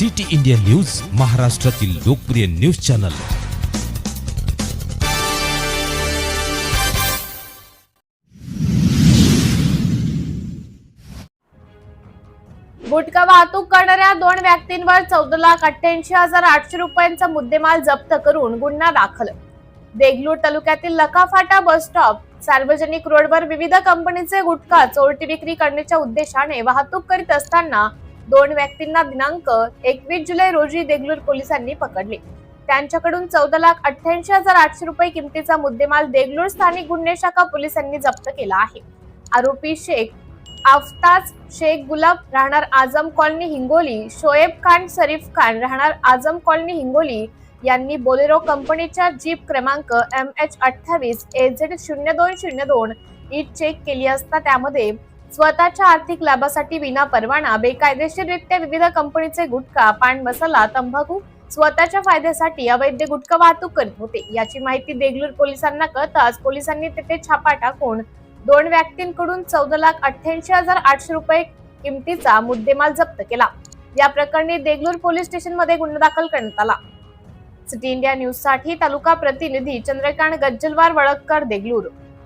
City India news महाराष्ट्रातील लोकप्रिय news channel. गुटखा वाहतूक करणाऱ्या दोन व्यक्तींवर चौदा लाख अठ्ठ्याऐंशी हजार आठशे रुपयांचा मुद्देमाल जप्त करून गुन्हा दाखल. देगलूर तालुक्यातील लखाफाटा बस स्टॉप सार्वजनिक रोडवर विविध कंपनीचे गुटखा चोरटी विक्री करण्याच्या उद्देशाने वाहतूक करीत असताना दोन व्यक्तींना दिनांक एकवीस जुलै रोजी देगलूर पोलिसांनी पकडले. त्यांच्याकडून चौदा लाख अठ्ठ्याऐंशी हजार आठशे रुपये किमतीचा मुद्देमाल देगलूर स्थानिक गुन्हे शाखा पोलिसांनी जप्त केला आहे. आरोपी शेख आफताज शेख गुलाब राहणार आझम कॉलनी हिंगोली शोएब खान शरीफ खान राहणार आझम कॉलनी हिंगोली यांनी बोलेरो कंपनीच्या जीप क्रमांक एम एच अठ्ठावीस एझेड शून्य दोन शून्य दोन ईट चेक केली असता त्यामध्ये स्वतःच्या आर्थिक लाभासाठी विना परवाना बेकायदेशीररित्या विविध कंपनीचे गुटखा पान मसाला तंबाखू स्वतःच्या फायद्यासाठी अवैध गुटखा वाहतूक करीत होते. याची माहिती देगलूर पोलिसांना कळताच पोलिसांनी तेथे छापा टाकून दोन व्यक्तींकडून चौदा लाख अठ्ठ्याऐंशी हजार आठशे रुपये किमतीचा मुद्देमाल जप्त केला. या प्रकरणी देगलूर पोलीस स्टेशनमध्ये गुन्हा दाखल करण्यात आला. सिटी इंडिया न्यूजसाठी तालुका प्रतिनिधी चंद्रकांत गज्जलवार वळक्कर देगलूर.